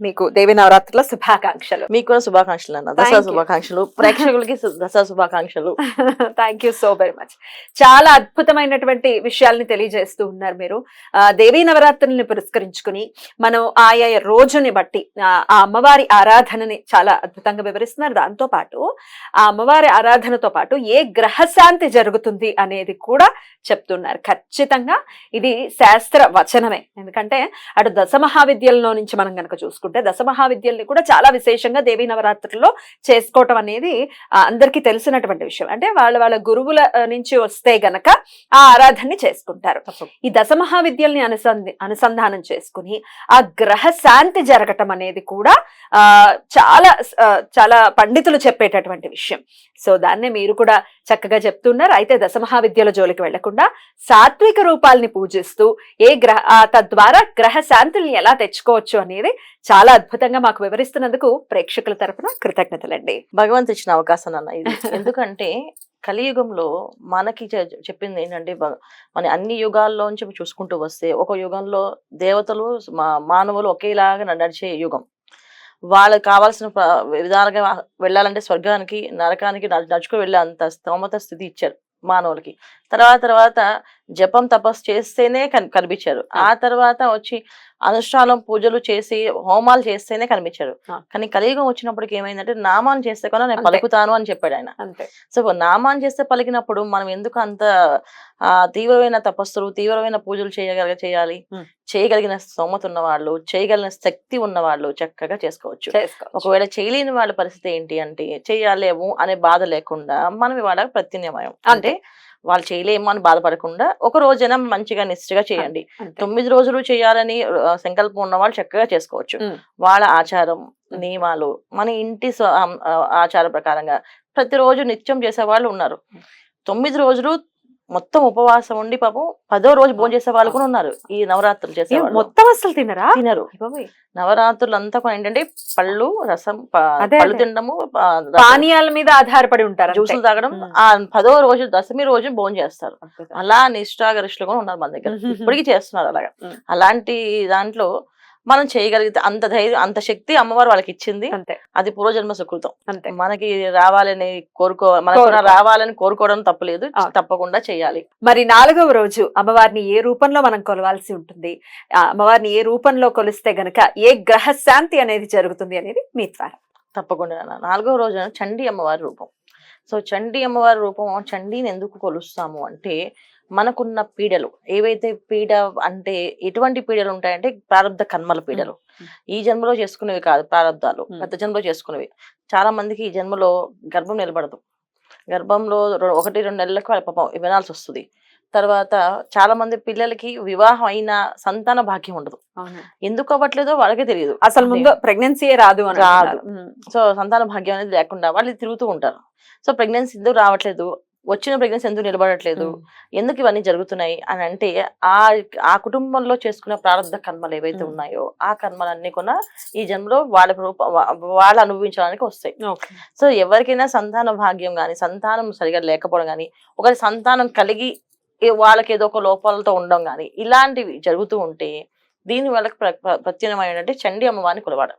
మీకు దేవి నవరాత్రుల శుభాకాంక్షలు. మీకు కూడా శుభాకాంక్షలు అన్న. దసరా. శుభాకాంక్షలు. ప్రేక్షకులకి దసరా శుభాకాంక్షలు. Thank you so very much చాలా అద్భుతమైనటువంటి విషయాల్ని తెలియజేస్తూ ఉన్నారు మీరు. ఆ, దేవీ నవరాత్రుల్ని పురస్కరించుకుని మనం ఆయా రోజుని బట్టి ఆ అమ్మవారి ఆరాధనని చాలా అద్భుతంగా వివరిస్తున్నారు. దాంతో పాటు ఆ అమ్మవారి ఆరాధనతో పాటు ఏ గ్రహశాంతి జరుగుతుంది అనేది కూడా చెప్తున్నారు. ఖచ్చితంగా ఇది శాస్త్ర వచనమే. ఎందుకంటే అటు దశ మహావిద్యల్లో నుంచి మనం కనుక చూసుకుంటే దశ మహావిద్యల్ని కూడా చాలా విశేషంగా దేవీ నవరాత్రుల్లో చేసుకోవటం అనేది అందరికీ తెలిసినటువంటి విషయం. అంటే వాళ్ళ వాళ్ళ గురువుల నుంచి వస్తే గనక ఆ ఆరాధనని చేసుకుంటారు. ఈ దశ మహావిద్యల్ని అనుసంధి అనుసంధానం చేసుకుని ఆ గ్రహ శాంతి జరగటం అనేది కూడా ఆ చాలా చాలా పండితులు చెప్పేటటువంటి విషయం. సో దాన్నే మీరు కూడా చక్కగా చెప్తున్నారు. అయితే దశమహావిద్యల జోలికి వెళ్ళకుండా సాత్విక రూపాల్ని పూజిస్తూ ఏ గ్రహ ఆ, తద్వారా గ్రహ శాంతుల్ని ఎలా తెచ్చుకోవచ్చు అనేది చాలా అద్భుతంగా మాకు వివరిస్తున్నందుకు ప్రేక్షకుల తరపున కృతజ్ఞతలండి. భగవంతు ఇచ్చిన అవకాశం అన్న ఇది. ఎందుకంటే కలియుగంలో మనకి చెప్పింది ఏంటంటే మన అన్ని యుగాల్లోంచి చూసుకుంటూ వస్తే ఒక యుగంలో దేవతలు మా- మానవులు ఒకేలాగా నడిచే యుగం. వాళ్ళకి కావాల్సిన విధాలుగా వెళ్ళాలంటే స్వర్గానికి నరకానికి నడుచుకు వెళ్ళే అంత స్తోమత స్థితి ఇచ్చారు మానవులకి. తర్వాత తర్వాత జపం తపస్సు చేస్తేనే కన్- కనిపించారు. ఆ. తర్వాత వచ్చి అనుష్ఠానం పూజలు చేసి హోమాలు చేస్తేనే కనిపించారు. కానీ కలియుగం వచ్చినప్పటికి ఏమైందంటే నామాన్ని చేస్తే కూడా నేను. పలుకుతాను అని చెప్పాడు ఆయన. సో నామాన్ని చేస్తే పలికినప్పుడు మనం ఎందుకు అంత ఆ తీవ్రమైన తపస్సులు తీవ్రమైన పూజలు చేయగలిగ చేయాలి. చేయగలిగిన స్తోమత ఉన్న వాళ్ళు చేయగలిగిన శక్తి ఉన్న వాళ్ళు చక్కగా చేసుకోవచ్చు. చేసుకోవచ్చు. ఒకవేళ చేయలేని వాళ్ళ పరిస్థితి ఏంటి అంటే చేయలేము అనే బాధ లేకుండా మనం ఇవాళ ప్రత్యామ్నాయం. అంటే వాళ్ళు చేయలేము అని బాధపడకుండా ఒక రోజైనా మంచిగా నిష్ఠగా చేయండి. తొమ్మిది రోజులు చేయాలని సంకల్పం ఉన్న వాళ్ళు చక్కగా చేసుకోవచ్చు. వాళ్ళ ఆచారం నియమాలు మన ఇంటి ఆచార ప్రకారంగా ప్రతిరోజు నిత్యం చేసే వాళ్ళు ఉన్నారు తొమ్మిది రోజులు మొత్తం ఉపవాసం ఉండి పాపం పదో రోజు భోజనం చేసే వాళ్ళు కూడా ఉన్నారు ఈ నవరాత్రులు చేసే మొత్తం అసలు తినరా తినరు. నవరాత్రులు అంతా కూడా ఏంటంటే పళ్ళు రసం పళ్ళు. తినడము పానీయాల మీద ఆధారపడి ఉంటారు. జ్యూసులు తాగడం. ఆ పదో రోజు దశమి రోజు భోజనం చేస్తారు. అలా నిష్ఠాగరిష్ఠులు కూడా ఉన్నారు మన దగ్గర. ఇప్పటికీ చేస్తున్నారు అలాగా. అలాంటి దాంట్లో మనం చేయగలిగితే అంత ధైర్యం అంత శక్తి అమ్మవారు వాళ్ళకి ఇచ్చింది అంతే. అది పూర్వజన్మ సుకృతం. అంతే. మనకి రావాలని కోరుకో మనకు. రావాలని కోరుకోవడం తప్పలేదు. తప్పకుండా చేయాలి. మరి నాలుగవ రోజు అమ్మవారిని ఏ రూపంలో మనం కొలవాల్సి ఉంటుంది? అమ్మవారిని ఏ రూపంలో కొలిస్తే గనక ఏ గ్రహ శాంతి అనేది జరుగుతుంది అనేది మీ ద్వారా. తప్పకుండా నాన్న. నాలుగో రోజున చండీ అమ్మవారి రూపం. సో చండీ అమ్మవారి రూపం చండీని ఎందుకు కొలుస్తాము అంటే మనకున్న పీడలు ఏవైతే పీడ అంటే ఎటువంటి పీడలు ఉంటాయంటే ప్రారంధ కర్మల పీడలు. ఈ జన్మలో చేసుకునేవి కాదు ప్రారంధాలు. గత జన్మలో చేసుకునేవి. చాలా మందికి ఈ జన్మలో గర్భం నిలబడదు. గర్భంలో ఒకటి రెండు నెలలకు వాళ్ళ పాపం వినాల్సి వస్తుంది. తర్వాత చాలా మంది పిల్లలకి వివాహం అయినా సంతాన భాగ్యం ఉండదు. ఎందుకు అవ్వట్లేదో వాళ్ళకే తెలియదు. అసలు ముందు ప్రెగ్నెన్సీ రాదు రాదు. సో సంతాన భాగ్యం అనేది లేకుండా వాళ్ళు తిరుగుతూ ఉంటారు. సో ప్రెగ్నెన్సీ ఎందుకు రావట్లేదు? వచ్చిన ప్రెగ్నెన్సీ ఎందుకు నిలబడట్లేదు. ఎందుకు ఇవన్నీ జరుగుతున్నాయి అని అంటే ఆ ఆ కుటుంబంలో చేసుకున్న ప్రారంభ కర్మలు ఏవైతే. ఉన్నాయో ఆ కర్మలన్నీ కూడా ఈ జన్మలో వాళ్ళ వాళ్ళు అనుభవించడానికి వస్తాయి. సో ఎవరికైనా సంతాన భాగ్యం కానీ సంతానం సరిగా లేకపోవడం కానీ ఒకరి సంతానం కలిగి వాళ్ళకి ఏదో ఒక లోపాలతో ఉండడం కానీ ఇలాంటివి జరుగుతూ ఉంటే దీని వాళ్ళకి ప్ర- ప్ర- ప్రత్యామ్నాయం ఏంటంటే చండీ అమ్మవారిని కొలవడం.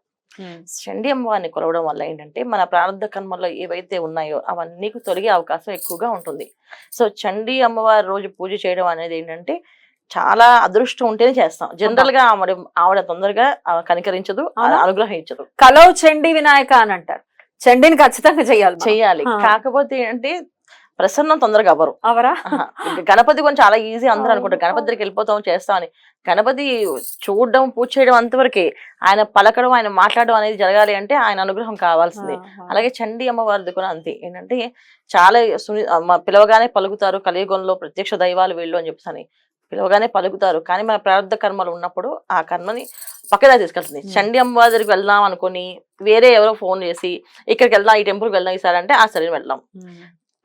చండీ అమ్మవారిని కొలవడం వల్ల ఏంటంటే మన ప్రారంభ కర్మల్లో ఏవైతే ఉన్నాయో అవన్నీ తొలగే అవకాశం ఎక్కువగా ఉంటుంది. సో చండీ అమ్మవారి రోజు పూజ చేయడం అనేది ఏంటంటే చాలా అదృష్టం ఉంటేనే చేస్తాం. జనరల్గా ఆవిడ ఆవిడ తొందరగా కనికరించదు? అనుగ్రహించదు. కలవు చండి వినాయక అని అంటారు. చండిని ఖచ్చితంగా. చెయ్యాలి ఆ. కాకపోతే ఏంటంటే ప్రసన్నం తొందరగా అవ్వరు. అవరా గణపతి కొంచెం చాలా ఈజీ అందరూ. అనుకుంటారు. గణపతి దగ్గరికి వెళ్ళిపోతాం చేస్తాం అని గణపతి చూడడం పూజ చేయడం అంతవరకే. ఆయన పలకడం ఆయన మాట్లాడడం అనేది జరగాలి అంటే ఆయన అనుగ్రహం కావాల్సిందే. అలాగే చండీ అమ్మవారిది కూడా అంతే. ఏంటంటే చాలా సుని పిలవగానే పలుకుతారు. కలియుగంలో ప్రత్యక్ష దైవాలు వీళ్ళు అని చెప్పేసి పిలవగానే పలుకుతారు. కానీ మన ప్రారంభ కర్మలు ఉన్నప్పుడు ఆ కర్మని పక్కదా తీసుకెళ్తుంది. చండి అమ్మవారి దగ్గరికి వెళ్దాం అనుకుని వేరే ఎవరో ఫోన్ చేసి ఇక్కడికి వెళ్దాం ఈ టెంపుల్కి వెళ్దాం ఈసారి అంటే ఆ సరే వెళ్దాం.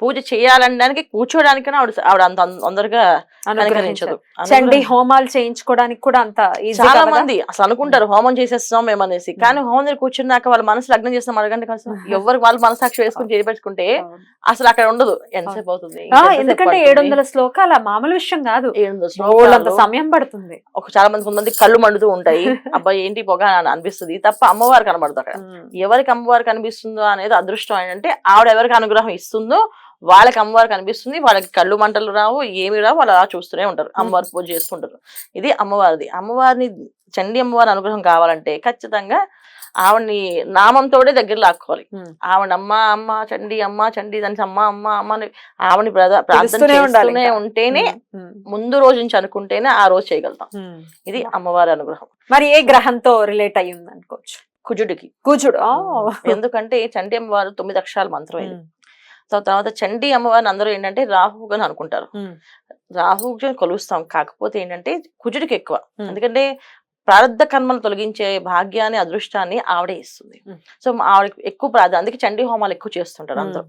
పూజ చేయాలనడానికి కూర్చోడానికైనా ఆవిడ ఆవిడ అంత తొందరగా కనికరించదు చండి హోమాలు చేయించుకోవడానికి కూడా అంత చాలా మంది అసలు అనుకుంటారు హోమం చేసేస్తున్నాం మేమనేసి. కానీ హోమం దగ్గర కూర్చున్నాక వాళ్ళ మనసు లగ్నం చేస్తాం అడగండి ఎవరు వాళ్ళు మనసాక్షి వేసుకుని చేపెట్టుకుంటే అసలు అక్కడ ఉండదు. ఎంతసేపు అవుతుంది? ఎందుకంటే? ఏడు వందల శ్లోకాలు మామూలు విషయం కాదు. సమయం పడుతుంది. ఒక చాలా మంది కొంతమంది కళ్ళు మండుతూ ఉంటాయి. అబ్బాయి ఏంటి పొగ అని అనిపిస్తుంది. తప్ప అమ్మవారు కనబడదు అక్కడ. ఎవరికి అమ్మవారు కనిపిస్తుందో అనేది అదృష్టం ఏంటంటే ఆవిడ ఎవరికి అనుగ్రహం ఇస్తుందో వాళ్ళకి అమ్మవారు కనిపిస్తుంది వాళ్ళకి కళ్ళు మంటలు రావు ఏమి రావు వాళ్ళు అలా చూస్తూనే ఉంటారు అమ్మవారి పూజ చేస్తుంటారు. ఇది అమ్మవారిది. అమ్మవారిని చండి అమ్మవారి అనుగ్రహం కావాలంటే ఖచ్చితంగా ఆవిడని నామంతోనే దగ్గర లాక్కోవాలి. ఆవిడ అమ్మ అమ్మ చండి అమ్మ చండి దాని అమ్మ అమ్మ అమ్మ అని ఆవిడని ప్రార్థన. ఉంటేనే ముందు రోజు నుంచి అనుకుంటేనే ఆ రోజు చేయగలుగుతాం. ఇది అమ్మవారి అనుగ్రహం. మరి ఏ గ్రహంతో రిలేట్ అయ్యి ఉంది అనుకోవచ్చు కుజుడికి. కూచుడు ఓ. ఎందుకంటే చండి అమ్మవారు తొమ్మిది అక్షరాల మంత్రం ఇది. ఉమ్, సో తర్వాత చండి అమ్మవారిని అందరూ ఏంటంటే అని అనుకుంటారు. రాహుగా కొలుస్తాం. కాకపోతే ఏంటంటే కుజుడికి ఎక్కువ. ఎందుకంటే ప్రారంధ కర్మలు తొలగించే భాగ్యాన్ని అదృష్టాన్ని ఆవిడే ఇస్తుంది. సో ఆవిడకి ఎక్కువ ప్రాధాన్యత అందుకే చండీ హోమాలు ఎక్కువ చేస్తుంటారు అందరూ.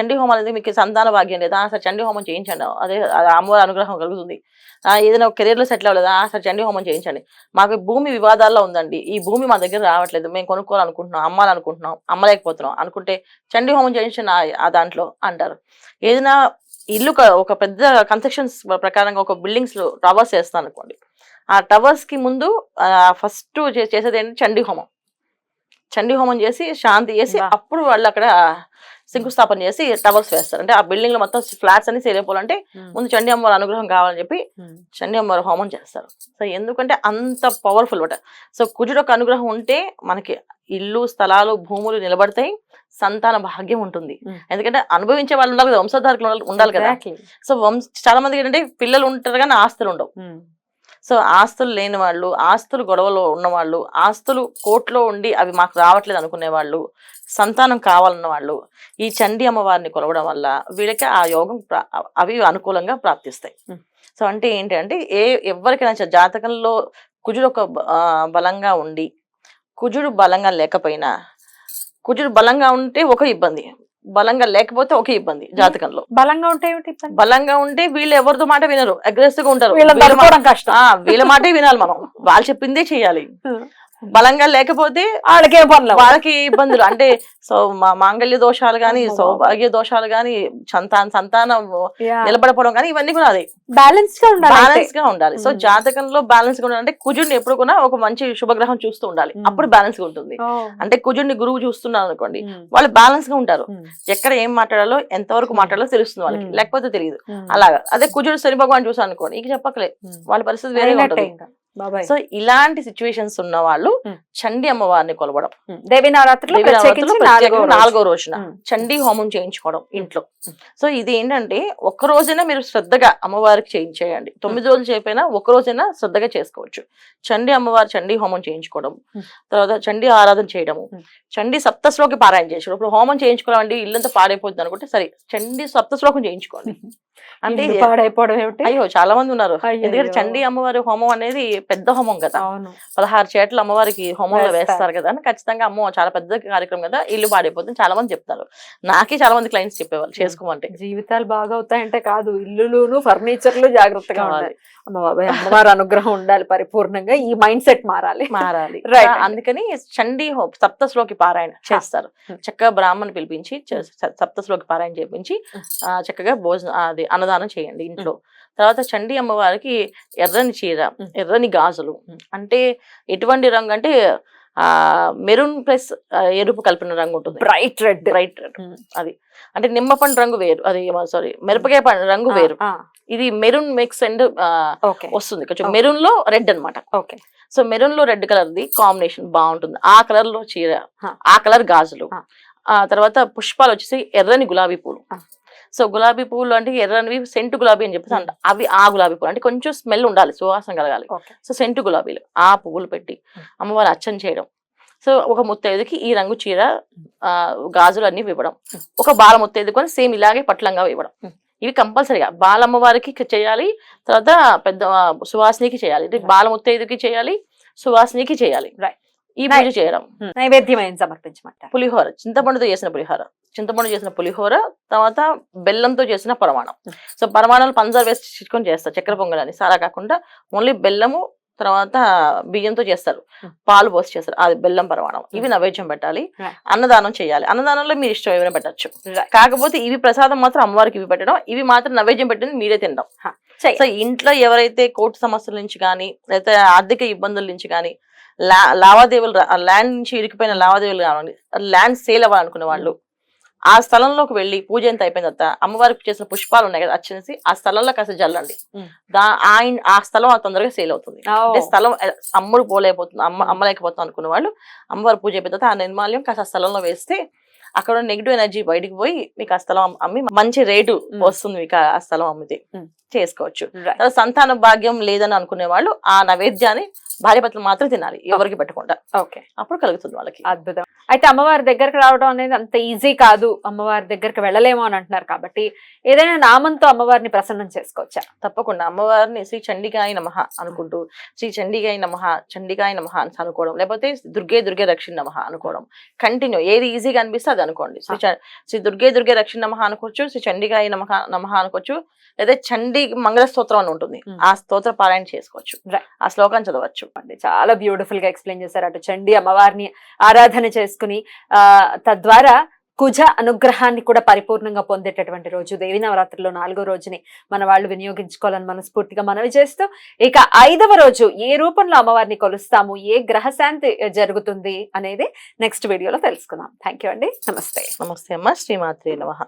చండీ హోమాలు ఎందుకు మీకు సంతాన భాగ్యం లేదా? సరే చండీ హోమం చేయించండి. అదే అమ్మవారి అనుగ్రహం కలుగుతుంది. ఆ, ఏదైనా కెరీర్లో సెటిల్ అవ్వలేదా? సరే చండీ హోమం చేయించండి. మాకు భూమి వివాదాల్లో ఉందండి. ఈ భూమి మా దగ్గర రావట్లేదు. మేము కొనుక్కోవాలనుకుంటున్నాం అమ్మాలనుకుంటున్నాం అమ్మలేకపోతున్నాం. అనుకుంటే చండీ హోమం చేయించండి ఆ- దాంట్లో అంటారు. ఏదైనా ఇల్లు ఒక పెద్ద కన్స్ట్రక్షన్స్ ప్రకారంగా ఒక బిల్డింగ్స్లో టవర్స్ వేస్తాను అనుకోండి ఆ టవర్స్కి ముందు ఫస్ట్ చేసేది ఏంటి? చండీ హోమం. చండీ హోమం చేసి శాంతి చేసి. అప్పుడు వాళ్ళు అక్కడ శంకుస్థాపన చేసి టవర్స్ వేస్తారు. అంటే ఆ బిల్డింగ్లో మొత్తం ఫ్లాట్స్ అన్ని సేల్ అయిపోవాలంటే ముందు చండీ అమ్మవారి అనుగ్రహం కావాలని చెప్పి చండీ అమ్మవారి హోమం చేస్తారు. సో ఎందుకంటే అంత పవర్ఫుల్ అట సో కుజుడు ఒక అనుగ్రహం ఉంటే మనకి ఇల్లు స్థలాలు భూములు నిలబడతాయి. సంతాన భాగ్యం ఉంటుంది. ఎందుకంటే అనుభవించే వాళ్ళు ఉండాలి కదా వంశధారకులు ఉండాలి- కదా. సో వంశ చాలా మందికి ఏంటంటే పిల్లలు ఉంటారు కానీ ఆస్తులు ఉండవు. సో ఆస్తులు లేని వాళ్ళు ఆస్తులు గొడవలో ఉన్నవాళ్ళు ఆస్తులు కోర్టులో ఉండి అవి మాకు రావట్లేదు అనుకునే వాళ్ళు సంతానం కావాలన్న వాళ్ళు ఈ చండి అమ్మవారిని కొలవడం వల్ల వీళ్ళకి ఆ యోగం అవి అనుకూలంగా ప్రాప్తిస్తాయి. సో అంటే ఏంటి అంటే ఏ ఎవరికైనా జాతకంలో కుజుడు ఒక బలంగా ఉండి కుజుడు బలంగా లేకపోయినా కుజుడు బలంగా ఉంటే ఒక ఇబ్బంది బలంగా లేకపోతే ఒక ఇబ్బంది జాతకంలో. బలంగా ఉంటే? బలంగా ఉంటే వీళ్ళు ఎవరితో మాట వినరు అగ్రెసివ్గా ఉంటారు. వీళ్ళ మాటే వినాలి మనం. వాళ్ళు చెప్పిందే చేయాలి. బలంగా లేకపోతే వాళ్ళకే పనులు వాళ్ళకి ఇబ్బందులు. అంటే సో మా మాంగళ్య దోషాలు గాని. సౌభాగ్య దోషాలు గాని సంతాన సంతానం నిలబడపోవడం కానీ ఇవన్నీ కూడా అదే. బ్యాలెన్స్గా ఉండాలి బ్యాలెన్స్. గా ఉండాలి. సో. జాతకంలో బ్యాలెన్స్గా ఉండాలంటే కుజుడిని ఎప్పుడు కూడా ఒక మంచి శుభగ్రహం చూస్తూ ఉండాలి. అప్పుడు బ్యాలెన్స్గా ఉంటుంది. అంటే కుజుడిని గురువు చూస్తున్నారు అనుకోండి వాళ్ళు బ్యాలెన్స్గా ఉంటారు. ఎక్కడ ఏం మాట్లాడాలో ఎంతవరకు. మాట్లాడాలో తెలుస్తుంది వాళ్ళకి. లేకపోతే తెలియదు. అలాగా. అదే కుజుడు శని భగవాన్ చూసాను అనుకోండి ఇక చెప్పకలే. వాళ్ళ పరిస్థితి వేరే ఉంటుంది. సో ఇలాంటి సిచ్యువేషన్స్ ఉన్న వాళ్ళు. చండి అమ్మవారిని కొలవడం. దేవి నవరాత్రిలో నాలుగో రోజున. చండీ హోమం చేయించుకోవడం ఇంట్లో. సో ఇది ఏంటంటే ఒక్క రోజైనా మీరు శ్రద్ధగా అమ్మవారికి చేయించేయండి. తొమ్మిది రోజులు చేయకపోయినా ఒక రోజైనా శ్రద్ధగా చేసుకోవచ్చు. చండీ అమ్మవారి చండీ హోమం చేయించుకోవడం. తర్వాత చండీ ఆరాధన చేయడము. చండీ సప్తశ్లోకి పారాయణ చేయించుకోవడం ఇప్పుడు హోమం చేయించుకోవాలండి ఇల్లంతా పాడైపోతుంది అనుకుంటే సరే చండీ సప్తశ్లోకం చేయించుకోండి. అంటే పాడైపోవడం ఏమిటి? అయ్యో చాలా మంది ఉన్నారు. ఎందుకంటే చండీ అమ్మవారి హోమం అనేది పెద్ద హోమం కదా. పదహారు చేట్ల అమ్మవారికి హోమంలో వేస్తారు. వేస్తారు కదా అని ఖచ్చితంగా అమ్మో చాలా పెద్ద కార్యక్రమం కదా ఇల్లు పాడైపోతుంది చాలా మంది చెప్తారు. నాకే చాలా మంది క్లయింట్స్ చెప్పేవాళ్ళు చేసుకోమంటే. జీవితాలు బాగా అవుతాయంటే కాదు ఇల్లులును ఫర్నిచర్లు జాగ్రత్తగా. ఉండాలి. అమ్మవారి అనుగ్రహం ఉండాలి పరిపూర్ణంగా ఈ మైండ్ సెట్ మారాలి. మారాలి. అండి. అందుకని చండీ హో- సప్తశ్లోకి పారాయణ చేస్తారు. చక్కగా బ్రాహ్మణ్ పిలిపించి సప్తశ్లోకి పారాయణ చేపించి చక్కగా భోజనం అది అన్నదానం చేయండి ఇంట్లో. తర్వాత చండీ అమ్మవారికి ఎర్రని చీర. ఎర్రని గాజులు. అంటే ఎటువంటి రంగు అంటే ఆ మెరూన్ ప్లస్ ఎరుపు కలిపిన రంగు ఉంటుంది. బ్రైట్ రెడ్ బ్రైట్ రెడ్ అది. అంటే నిమ్మ పండు రంగు వేరు. అది సారీ మిరపకాయ పండు రంగు వేరు. ఇది మెరూన్ మిక్స్ అండ్ వస్తుంది. కొంచెం. మెరూన్లో రెడ్ అన్నమాట. ఓకే. సో మెరూన్లో రెడ్ కలర్ ది కాంబినేషన్ బాగుంటుంది. ఆ కలర్లో చీర. ఆ కలర్ గాజులు. ఆ తర్వాత పుష్పాలు వచ్చేసి ఎర్రని గులాబీ పూలు. సో గులాబీ పూలు అంటే ఎర్రనివి సెంటు గులాబీ అని చెప్పేసి అంట. అవి ఆ గులాబీ పూలు అంటే కొంచెం స్మెల్ ఉండాలి సువాసన కలగాలి. సో సెంటు గులాబీలు ఆ పువ్వులు పెట్టి Hmm. అమ్మవారు అచ్చం చేయడం. సో ఒక ముత్తైదుకి ఈ రంగు చీర ఆ, గాజులు అన్ని ఇవ్వడం Hmm. ఒక బాల ముత్తైదు కొని సేమ్ ఇలాగే పట్లంగా ఇవ్వడం Hmm. ఇవి కంపల్సరీగా బాలమ్మవారికి చేయాలి తర్వాత పెద్ద సువాసినికి చేయాలి. ఇది బాలముత్తైదుకి చేయాలి సువాసినికి చేయాలి. Right. ఈ పూజ చేయడం. ఉమ్, నైవేద్యం ఏం సమర్పించమంటారు. పులిహోర చింతపండుతో చేసిన పులిహోర. చింతపండు చేసిన పులిహోర తర్వాత బెల్లంతో చేసిన పరమాణం. సో పరమాణాలు పంచదార వేసి చిట్టుకొని చేస్తారు చక్కెర పొంగలని సారా కాకుండా ఓన్లీ బెల్లము తర్వాత బియ్యంతో చేస్తారు. పాలు పోసి చేస్తారు అది బెల్లం పరమాణం. ఇవి నైవేద్యం పెట్టాలి. అన్నదానం చేయాలి. అన్నదానంలో మీరు ఇష్టం ఏమైనా పెట్టచ్చు. కాకపోతే ఇవి ప్రసాదం మాత్రం అమ్మవారికి ఇవి పెట్టడం. ఇవి మాత్రం నైవేద్యం పెట్టింది మీరే తినడం. సో ఇంట్లో ఎవరైతే కోర్టు సమస్యల నుంచి కానీ లేకపోతే ఆర్థిక ఇబ్బందుల నుంచి కానీ లావాదేవీలు ల్యాండ్ నుంచి ఇరికిపోయిన లావాదేవీలు కావాలి ల్యాండ్ సేల్ అవ్వాలనుకునే వాళ్ళు ఆ స్థలంలోకి వెళ్ళి పూజ ఎంత అయిపోయిన తర్వాత అమ్మవారికి చేసిన పుష్పాలు ఉన్నాయి కదా వచ్చేసి ఆ స్థలంలో కాస్త జల్లండి. దా ఆయన ఆ స్థలం తొందరగా సేల్ అవుతుంది అంటే స్థలం అమ్ముడు పోలేకపోతుంది అమ్మ అమ్మలేకపోతాం అనుకున్న వాళ్ళు అమ్మవారి పూజ అయిపోయిన తర్వాత ఆ నిర్మాల్యం కాస్త ఆ స్థలంలో వేస్తే అక్కడ నెగిటివ్ ఎనర్జీ బయటికి పోయి మీకు ఆ స్థలం అమ్మి మంచి రేటు. వస్తుంది మీకు ఆ స్థలం అమ్మితే. చేసుకోవచ్చు. సంతాన భాగ్యం లేదని అనుకునే వాళ్ళు ఆ నైవేద్యాన్ని భార్య భర్తలు మాత్రం తినాలి ఎవరికి పెట్టకుండా. ఓకే అప్పుడు కలుగుతుంది వాళ్ళకి. అద్భుతం. అయితే అమ్మవారి దగ్గరకు రావడం అనేది అంత ఈజీ కాదు. అమ్మవారి దగ్గరికి వెళ్ళలేము అని అంటున్నారు కాబట్టి ఏదైనా నామంతో అమ్మవారిని ప్రసన్నం చేసుకోవచ్చా? తప్పకుండా. అమ్మవారిని శ్రీ చండికాయ నమః అనుకుంటూ శ్రీ చండికాయ నమః చండికాయ నమః అని అనుకోవడం లేకపోతే దుర్గే దుర్గే రక్షణ నమః అనుకోవడం. కంటిన్యూ ఏది ఈజీగా అనిపిస్తే అది అనుకోండి. శ్రీ చ- శ్రీ దుర్గే దుర్గే రక్షణ నమః అనుకోవచ్చు శ్రీ చండికాయ నమః నమః అనుకోవచ్చు లేదా చండి మంగళ స్తోత్రం అని ఉంటుంది. ఆ స్తోత్ర పారాయణ చేసుకోవచ్చు. ఆ శ్లోకాన్ని చదవచ్చు. అండి చాలా బ్యూటిఫుల్గా ఎక్స్ప్లెయిన్ చేశారు. అటు చండి అమ్మవారిని ఆరాధన చేసుకుని ఆ తద్వారా కుజ అనుగ్రహాన్ని కూడా పరిపూర్ణంగా పొందేటటువంటి రోజు దేవి నవరాత్రిలో నాలుగో రోజుని మన వాళ్ళు వినియోగించుకోవాలని మనస్ఫూర్తిగా మనవి చేస్తూ ఇక ఐదవ రోజు ఏ రూపంలో అమ్మవారిని కొలుస్తాము ఏ గ్రహశాంతి జరుగుతుంది అనేది నెక్స్ట్ వీడియోలో తెలుసుకుందాం. థ్యాంక్ యూ అండి. నమస్తే. నమస్తే అమ్మ. శ్రీమాత్రి నమః.